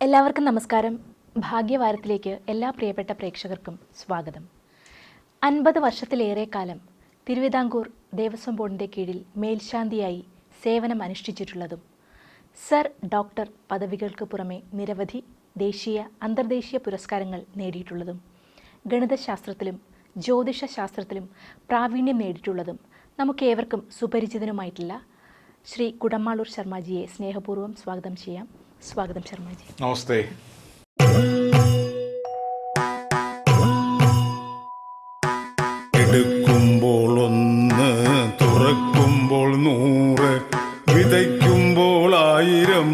എല്ലാവർക്കും നമസ്കാരം. ഭാഗ്യവാരത്തിലേക്ക് എല്ലാ പ്രിയപ്പെട്ട പ്രേക്ഷകർക്കും സ്വാഗതം. അൻപത് വർഷത്തിലേറെ കാലം തിരുവിതാംകൂർ ദേവസ്വം ബോർഡിന്റെ കീഴിൽ മേൽശാന്തിയായി സേവനം അനുഷ്ഠിച്ചിട്ടുള്ളതും സർ ഡോക്ടർ പദവികൾക്ക് പുറമെ നിരവധി ദേശീയ അന്തർദേശീയ പുരസ്കാരങ്ങൾ നേടിയിട്ടുള്ളതും ഗണിതശാസ്ത്രത്തിലും ജ്യോതിഷ ശാസ്ത്രത്തിലും പ്രാവീണ്യം നേടിയിട്ടുള്ളതും നമുക്കേവർക്കും സുപരിചിതനുമായിട്ടുള്ള ശ്രീ കുടമാളൂർ ശർമ്മജിയെ സ്നേഹപൂർവം സ്വാഗതം ചെയ്യാം. സ്വാഗതം ശർമ്മജി. നമസ്തേ. എടുക്കുമ്പോൾ ഒന്ന് തുറക്കുമ്പോൾ ആയിരം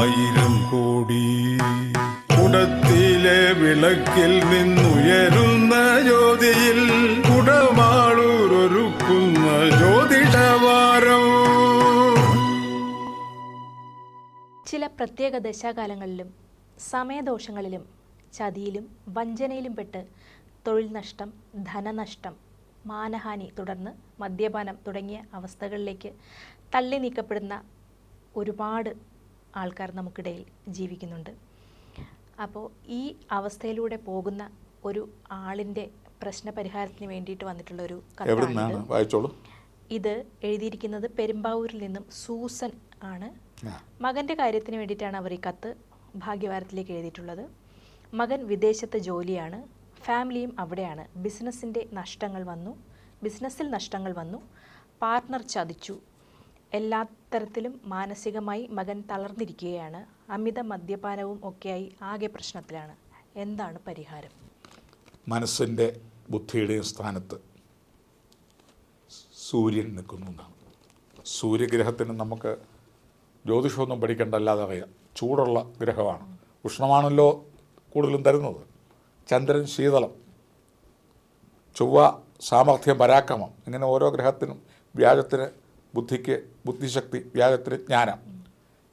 ആയിരം കോടി. കുടത്തിലെ വിളക്കിൽ നിന്നുയരുന്ന ജ്യോതിയിൽ കുടമാളൂരൊരുക്കുന്ന ജ്യോതിഷവാരം? ചില പ്രത്യേക ദശാകാലങ്ങളിലും സമയദോഷങ്ങളിലും ചതിയിലും വഞ്ചനയിലും പെട്ട് തൊഴിൽ നഷ്ടം ധനനഷ്ടം മാനഹാനി തുടർന്ന് മദ്യപാനം തുടങ്ങിയ അവസ്ഥകളിലേക്ക് തള്ളി നീക്കപ്പെടുന്ന ഒരുപാട് ആൾക്കാർ നമുക്കിടയിൽ ജീവിക്കുന്നുണ്ട്. അപ്പോൾ ഈ അവസ്ഥയിലൂടെ പോകുന്ന ഒരു ആളിന്റെ പ്രശ്നപരിഹാരത്തിന് വേണ്ടിയിട്ട് വന്നിട്ടുള്ള ഒരു വായിച്ചോളൂ. ഇത് എഴുതിയിരിക്കുന്നത് പെരുമ്പാവൂരിൽ നിന്നും സൂസൻ ആണ്. മകന്റെ കാര്യത്തിന് വേണ്ടിയിട്ടാണ് അവർ ഈ കത്ത് ഭാഗ്യവാരത്തിലേക്ക് എഴുതിയിട്ടുള്ളത്. മകൻ വിദേശത്ത് ജോലിയാണ്. ഫാമിലിയും അവിടെയാണ്. ബിസിനസ്സിന്റെ നഷ്ടങ്ങൾ വന്നു. ബിസിനസ്സിൽ നഷ്ടങ്ങൾ വന്നു. പാർട്ട്ണർ ചതിച്ചു. എല്ലാ തരത്തിലും മാനസികമായി മകൻ തളർന്നിരിക്കുകയാണ്. അമിത മദ്യപാനവും ഒക്കെയായി ആകെ പ്രശ്നത്തിലാണ്. എന്താണ് പരിഹാരം? മനസ്സിന്റെ ബുദ്ധിയുടെയും സ്ഥാനത്ത് സൂര്യൻ നിൽക്കുന്നു സൂര്യഗ്രഹത്തിന് നമുക്ക് ജ്യോതിഷമൊന്നും പഠിക്കേണ്ട അല്ലാതെ അറിയാം. ചൂടുള്ള ഗ്രഹമാണ്. ഉഷ്ണമാണല്ലോ കൂടുതലും തരുന്നത്. ചന്ദ്രൻ ശീതളം ചൊവ്വ സാമർഥ്യം പരാക്രമം ഇങ്ങനെ ഓരോ ഗ്രഹത്തിനും വ്യാജത്തിന് ബുദ്ധിക്ക് ബുദ്ധിശക്തി വ്യാജത്തിന് ജ്ഞാനം.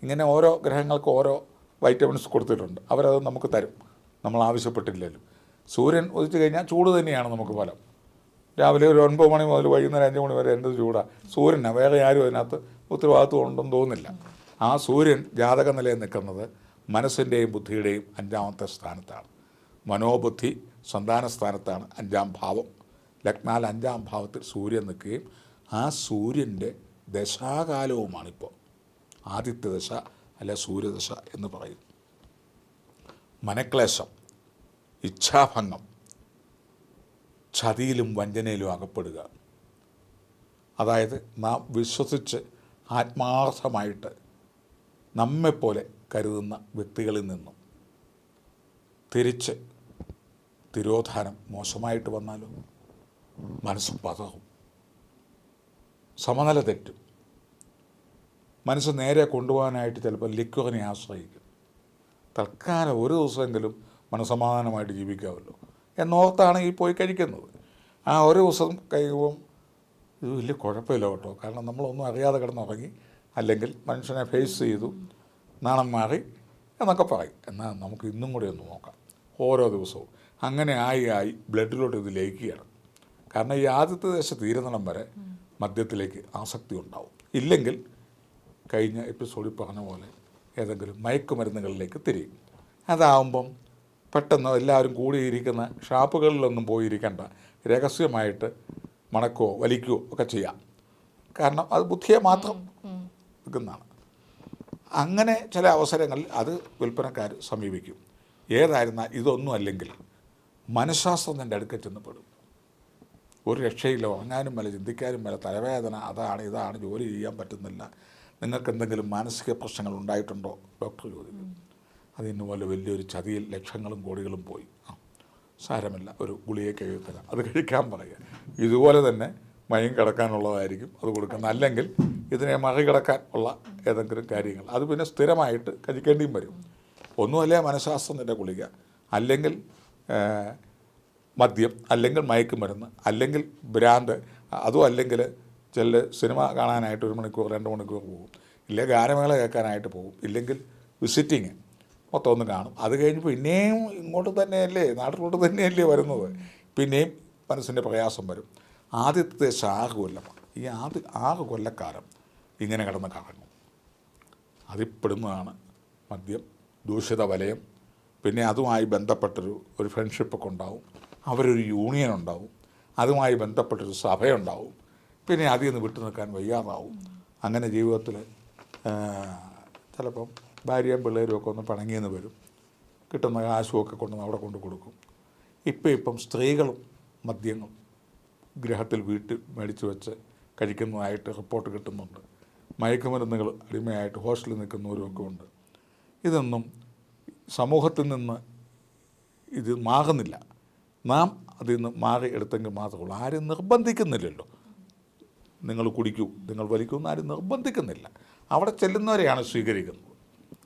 ഇങ്ങനെ ഓരോ ഗ്രഹങ്ങൾക്ക് ഓരോ വൈറ്റമിൻസ് കൊടുത്തിട്ടുണ്ട്. അവരത് നമുക്ക് തരും. നമ്മൾ ആവശ്യപ്പെട്ടില്ലല്ലോ. സൂര്യൻ ഉദിച്ചു കഴിഞ്ഞാൽ ചൂട് തന്നെയാണ് നമുക്ക് ഫലം. രാവിലെ ഒരു ഒൻപത് മണി മുതൽ വൈകുന്നേരം അഞ്ച് മണി വരെ എന്ത് ചൂടാണ് സൂര്യനാണ് വേറെ ആരും അതിനകത്ത് ഉത്തരവാദിത്വം ഉണ്ടെന്ന് തോന്നുന്നില്ല. ആ സൂര്യൻ ജാതക നിലയിൽ നിൽക്കുന്നത് മനസ്സിന്റെയും ബുദ്ധിയുടെയും അഞ്ചാമത്തെ സ്ഥാനത്താണ്. മനോബുദ്ധി സന്താന സ്ഥാനത്താണ് അഞ്ചാം ഭാവം. ലഗ്നാൽ അഞ്ചാം ഭാവത്തിൽ സൂര്യൻ നിൽക്കുകയും ആ സൂര്യന്റെ ദശാകാലവുമാണിപ്പോൾ. ആദിത്യ ദശ അല്ല സൂര്യദശ എന്ന് പറയും. മനക്ലേശം ഇച്ഛാഭംഗം ചതിയിലും വഞ്ചനയിലും അകപ്പെടുക. അതായത് നാം വിശ്വസിച്ച് ആത്മാർത്ഥമായിട്ട് നമ്മെപ്പോലെ കരുതുന്ന വ്യക്തികളിൽ നിന്നും തിരിച്ച് തിരോധാനം മോശമായിട്ട് വന്നാലോ? മനസ്സ് പതറും സമനില തെറ്റും. മനസ്സ് നേരെ കൊണ്ടുപോകാനായിട്ട് ചിലപ്പോൾ ലിക്വറിനെ ആശ്രയിക്കും. തൽക്കാലം ഒരു ദിവസമെങ്കിലും മനസമാധാനമായിട്ട് ജീവിക്കാമല്ലോ. എന്നോർത്താണ് ഈ പോയി കഴിക്കുന്നത്. ആ ഒരു ദിവസം കഴിയുമ്പം ഇത് വലിയ കുഴപ്പമില്ല കേട്ടോ. കാരണം നമ്മളൊന്നും അറിയാതെ കിടന്നുറങ്ങി അല്ലെങ്കിൽ മനുഷ്യനെ ഫേസ് ചെയ്തു നാണം മാറി എന്നൊക്കെ പറയും. എന്നാൽ നമുക്ക് ഇന്നും കൂടി ഒന്ന് നോക്കാം. ഓരോ ദിവസവും അങ്ങനെ ആയി ആയി ബ്ലഡിലോട്ട് ഇത് ലയിക്കുകയാണ്. കാരണം ഈ ആദ്യത്തെ ദേശം തീരുന്നിടം വരെ മദ്യത്തിലേക്ക് ആസക്തി ഉണ്ടാവും. ഇല്ലെങ്കിൽ കഴിഞ്ഞ എപ്പിസോഡിൽ പറഞ്ഞ പോലെ ഏതെങ്കിലും മയക്കുമരുന്നുകളിലേക്ക് തിരിയും. അതാവുമ്പം പെട്ടെന്ന് എല്ലാവരും കൂടിയിരിക്കുന്ന ഷാപ്പുകളിലൊന്നും പോയിരിക്കേണ്ട. രഹസ്യമായിട്ട് മണക്കുകയോ വലിക്കുകയോ ഒക്കെ ചെയ്യാം. കാരണം അത് ബുദ്ധിയെ മാത്രം നിൽക്കുന്നതാണ്. അങ്ങനെ ചില അവസരങ്ങളിൽ അത് വിൽപ്പനക്കാർ സമീപിക്കും. ഏതായിരുന്നാൽ ഇതൊന്നും അല്ലെങ്കിൽ മനഃശാസ്ത്രത്തിന്റെ അടുക്കൽ ചെന്നപ്പെടും ഒരു രക്ഷയില്ല ഉറങ്ങാനും മേലെ ചിന്തിക്കാനും മേലെ തലവേദന അതാണ് ഇതാണ് ജോലി ചെയ്യാൻ പറ്റുന്നില്ല. നിങ്ങൾക്ക് എന്തെങ്കിലും മാനസിക പ്രശ്നങ്ങൾ ഉണ്ടായിട്ടുണ്ടോ ഡോക്ടർ ചോദിക്കും അതിന് പോലെ വലിയൊരു ചതിയിൽ ലക്ഷങ്ങളും കോടികളും പോയി. ആ സാരമില്ല. ഒരു ഗുളിയെ എഴുതി തരാം. അത് കഴിക്കാൻ പറയുക. ഇതുപോലെ തന്നെ മയം കിടക്കാനുള്ളതായിരിക്കും അത് കൊടുക്കുന്നത്. അല്ലെങ്കിൽ ഇതിനെ മറികടക്കാൻ ഉള്ള ഏതെങ്കിലും കാര്യങ്ങൾ. അത് പിന്നെ സ്ഥിരമായിട്ട് കഴിക്കേണ്ടിയും വരും. ഒന്നുമല്ല മനഃശാസ്ത്രത്തിന്റെ ഗുളിക? അല്ലെങ്കിൽ മദ്യം അല്ലെങ്കിൽ മയക്കുമരുന്ന് അല്ലെങ്കിൽ ഭ്രാന്ത് അതും അല്ലെങ്കിൽ ചില സിനിമ കാണാനായിട്ട് ഒരു മണിക്കൂർ രണ്ട് മണിക്കൂർ പോകും. ഇല്ലെങ്കിൽ ഗാനമേള കേൾക്കാനായിട്ട് പോകും. ഇല്ലെങ്കിൽ വിസിറ്റിങ് മൊത്തം ഒന്ന് കാണും. അത് കഴിഞ്ഞ് പിന്നെയും ഇങ്ങോട്ട് തന്നെയല്ലേ നാട്ടിലോട്ട് തന്നെയല്ലേ വരുന്നത്. പിന്നെയും മനസ്സിന്റെ പ്രയാസം വരും. ആദ്യത്തെ ആറ് കൊല്ലമാണ് ഈ ആദ്യ ആറ് കൊല്ലക്കാലം ഇങ്ങനെ കിടന്ന് കറങ്ങും. അതിൽപ്പെടുന്നതാണ് മദ്യം ദൂഷിത വലയം. പിന്നെ അതുമായി ബന്ധപ്പെട്ടൊരു ഒരു ഫ്രണ്ട്ഷിപ്പൊക്കെ ഉണ്ടാവും. അവരൊരു യൂണിയൻ ഉണ്ടാവും. അതുമായി ബന്ധപ്പെട്ടൊരു സഭയുണ്ടാവും. പിന്നെ അതിൽ നിന്ന് വിട്ടു നിൽക്കാൻ വയ്യാതാവും അങ്ങനെ ജീവിതത്തിൽ ചിലപ്പം ഭാര്യയും പിള്ളേരും ഒക്കെ ഒന്ന് പിണങ്ങിയെന്ന് വരും. കിട്ടുന്ന കാശുമൊക്കെ കൊണ്ട് അവിടെ കൊണ്ട് കൊടുക്കും. ഇപ്പം ഇപ്പം സ്ത്രീകളും മദ്യങ്ങളും ഗ്രഹത്തിൽ വീട്ടിൽ മേടിച്ച് വെച്ച് കഴിക്കുന്നതായിട്ട് റിപ്പോർട്ട് കിട്ടുന്നുണ്ട്. മയക്കുമരുന്നുകൾ അടിമയായിട്ട് ഹോസ്റ്റലിൽ നിൽക്കുന്നവരും ഒക്കെ ഉണ്ട്. ഇതൊന്നും സമൂഹത്തിൽ നിന്ന് ഇത് മാറുന്നില്ല. നാം അതിൽ നിന്ന് മാറി എടുത്തെങ്കിൽ മാത്രമേ ഉള്ളൂ. ആരും നിർബന്ധിക്കുന്നില്ലല്ലോ. നിങ്ങൾ കുടിക്കൂ നിങ്ങൾ വലിക്കൂ ആരും നിർബന്ധിക്കുന്നില്ല. അവിടെ ചെല്ലുന്നവരെയാണ് സ്വീകരിക്കുന്നത്.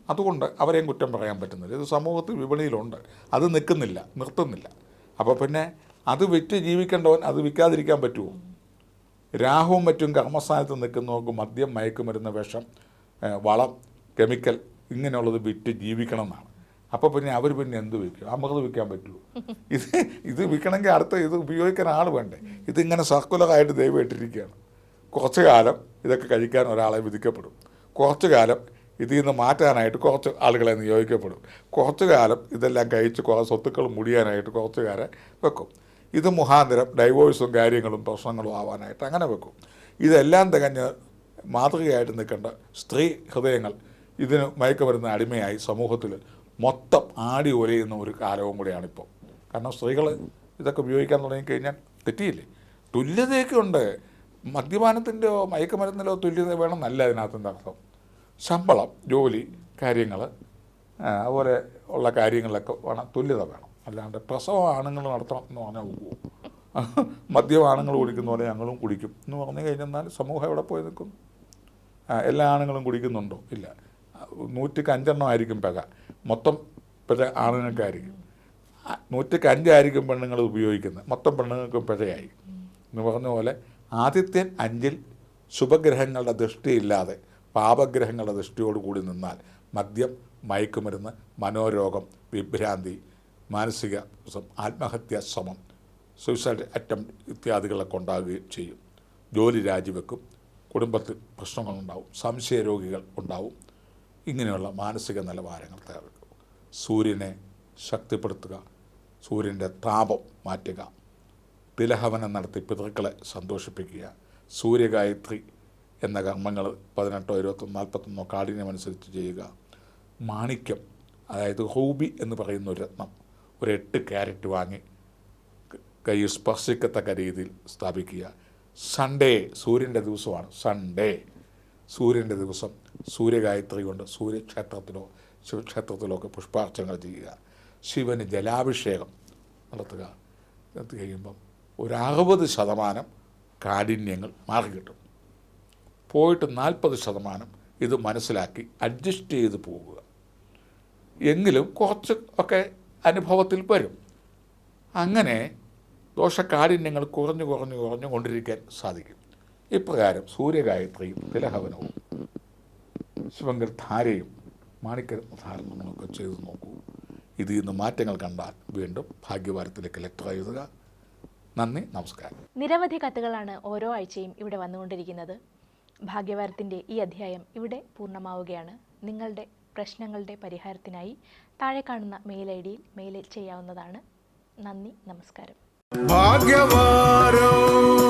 അതുകൊണ്ട് അവരെയും കുറ്റം പറയാൻ പറ്റുന്നില്ല. ഇത് സമൂഹത്തിൽ വിപണിയിലുണ്ട്. അത് നിൽക്കുന്നില്ല നിർത്തുന്നില്ല. അപ്പോൾ പിന്നെ അത് വിറ്റ് ജീവിക്കേണ്ടവൻ അത് വിൽക്കാതിരിക്കാൻ പറ്റുമോ? രാഹുവും മറ്റും കർമ്മസ്ഥാനത്ത് നിൽക്കുന്നവർക്ക് മദ്യം മയക്കുമരുന്ന വിഷം വളം കെമിക്കൽ ഇങ്ങനെയുള്ളത് വിറ്റ് ജീവിക്കണം എന്നാണ് അപ്പോൾ പിന്നെ അവർ പിന്നെ എന്ത് വിൽക്കും? അമൃത് വിൽക്കാൻ പറ്റുമോ? ഇത് ഇത് വിൽക്കണമെങ്കിൽ അടുത്ത ഇത് ഉപയോഗിക്കാൻ ആൾ വേണ്ടേ? ഇതിങ്ങനെ സർക്കുലറായിട്ട് ദൈവം ഇട്ടിരിക്കുകയാണ്. കുറച്ച് കാലം ഇതൊക്കെ കഴിക്കാൻ ഒരാളെ വിധിക്കപ്പെടും. കുറച്ച് കാലം ഇതിൽ നിന്ന് മാറ്റാനായിട്ട് കുറച്ച് ആളുകളെ നിയോഗിക്കപ്പെടും. കുറച്ച് കാലം ഇതെല്ലാം കഴിച്ച് കുറേ സ്വത്തുക്കൾ മുടിയാനായിട്ട് കുറച്ച് കാലം വെക്കും. ഇത് മുഖാന്തരം ഡൈവോഴ്സും കാര്യങ്ങളും പ്രശ്നങ്ങളും ആവാനായിട്ട് അങ്ങനെ വെക്കും. ഇതെല്ലാം തികഞ്ഞ് മാതൃകയായിട്ട് നിൽക്കേണ്ട സ്ത്രീ ഹൃദയങ്ങൾ ഇതിന് മയക്കുമരുന്ന് അടിമയായി സമൂഹത്തിൽ മൊത്തം ആടി ഒലയുന്ന ഒരു കാലവും കൂടിയാണിപ്പോൾ. കാരണം സ്ത്രീകൾ ഇതൊക്കെ ഉപയോഗിക്കാൻ തുടങ്ങിക്കഴിഞ്ഞാൽ തെറ്റിയില്ലേ? തുല്യതയൊക്കെ ഉണ്ട്. മദ്യപാനത്തിന്റെയോ മയക്കുമരുന്നിലോ തുല്യത നല്ല അതിനകത്തിന്റെ അർത്ഥം? ശമ്പളം ജോലി കാര്യങ്ങൾ അതുപോലെ ഉള്ള കാര്യങ്ങളിലൊക്കെ വേണം തുല്യത വേണം. അല്ലാണ്ട് പ്രസവം ആണുങ്ങൾ നടത്തണം എന്ന് പറഞ്ഞാൽ പോകും കുടിക്കുന്ന പോലെ ഞങ്ങളും കുടിക്കും എന്ന് പറഞ്ഞു കഴിഞ്ഞാൽ സമൂഹം എവിടെ പോയി നിൽക്കും? എല്ലാ ആണുങ്ങളും കുടിക്കുന്നുണ്ടോ? ഇല്ല. നൂറ്റിക്ക് അഞ്ചെണ്ണം ആയിരിക്കും പക മൊത്തം പിഴ ആണുങ്ങൾക്കായിരിക്കും. നൂറ്റിക്ക് അഞ്ചായിരിക്കും പെണ്ണുങ്ങൾ ഉപയോഗിക്കുന്നത്. മൊത്തം പെണ്ണുങ്ങൾക്കും പിഴയായി. എന്ന് പറഞ്ഞ പോലെ ആദ്യത്തെ അഞ്ചിൽ ശുഭഗ്രഹങ്ങളുടെ ദൃഷ്ടിയില്ലാതെ പാപഗ്രഹങ്ങളുടെ ദൃഷ്ടിയോടുകൂടി നിന്നാൽ മദ്യം മയക്കുമരുന്ന് മനോരോഗം വിഭ്രാന്തി മാനസിക ആത്മഹത്യ ശ്രമം സൂയിസൈഡ് അറ്റംപ്റ്റ് ഇത്യാദികളൊക്കെ ഉണ്ടാകുകയും ചെയ്യും. ജോലി രാജിവെക്കും കുടുംബത്തിൽ പ്രശ്നങ്ങളുണ്ടാവും സംശയ രോഗികൾ ഉണ്ടാവും. ഇങ്ങനെയുള്ള മാനസിക നിലവാരങ്ങൾ തയ്യാറെടുക്കും. സൂര്യനെ ശക്തിപ്പെടുത്തുക സൂര്യന്റെ താപം മാറ്റുക. തിലഹവനം നടത്തി പിതൃക്കളെ സന്തോഷിപ്പിക്കുക. സൂര്യഗായത്രി എന്ന കർമ്മങ്ങൾ പതിനെട്ടോ ഇരുപത്തൊന്ന് നാൽപ്പത്തൊന്നോ കാഠിന്യമനുസരിച്ച് ചെയ്യുക. മാണിക്യം അതായത് ഹൂബി എന്ന് പറയുന്ന ഒരു രത്നം ഒരു എട്ട് ക്യാരറ്റ് വാങ്ങി കൈ സ്പർശിക്കത്തക്ക രീതിയിൽ സ്ഥാപിക്കുക. സൺഡേ സൂര്യന്റെ ദിവസമാണ്. സൺഡേ. സൂര്യന്റെ ദിവസം സൂര്യഗായത്രി കൊണ്ട് സൂര്യക്ഷേത്രത്തിലോ ശിവക്ഷേത്രത്തിലോ ഒക്കെ പുഷ്പാർച്ചനകൾ ചെയ്യുക. ശിവന് ജലാഭിഷേകം നടത്തുക. നടത്തി കഴിയുമ്പം ഒരു അറുപത് ശതമാനം കാഠിന്യങ്ങൾ മാറിക്കിട്ടും പോയിട്ട് നാൽപ്പത് ശതമാനം ഇത് മനസ്സിലാക്കി അഡ്ജസ്റ്റ് ചെയ്ത് പോവുക. എങ്കിലും കുറച്ച് ഒക്കെ അനുഭവത്തിൽ വരും. അങ്ങനെ ദോഷകാഠിന്യങ്ങൾ കുറഞ്ഞു കുറഞ്ഞു കുറഞ്ഞു കൊണ്ടിരിക്കാൻ സാധിക്കും. ഇപ്രകാരം സൂര്യഗായത്രിയും തിലഹവനവും ശിവങ്കർ ധാരയും മാണിക്യധാരണങ്ങളൊക്കെ ചെയ്തു നോക്കൂ. ഇതിൽ നിന്ന് മാറ്റങ്ങൾ കണ്ടാൽ വീണ്ടും ഭാഗ്യവാരത്തിലേക്ക് ലെറ്റർ എഴുതുക. നന്ദി നമസ്കാരം. നിരവധി കത്തുകളാണ് ഓരോ ആഴ്ചയും ഇവിടെ വന്നുകൊണ്ടിരിക്കുന്നത്. ഭാഗ്യവാരത്തിന്റെ ഈ അധ്യായം ഇവിടെ പൂർണമാവുകയാണ്. നിങ്ങളുടെ പ്രശ്നങ്ങളുടെ പരിഹാരത്തിനായി താഴെ കാണുന്ന മെയിൽ ഐ ഡിയിൽ മെയിൽ ചെയ്യാവുന്നതാണ്. നന്ദി നമസ്കാരം. ഭാഗ്യവാരം.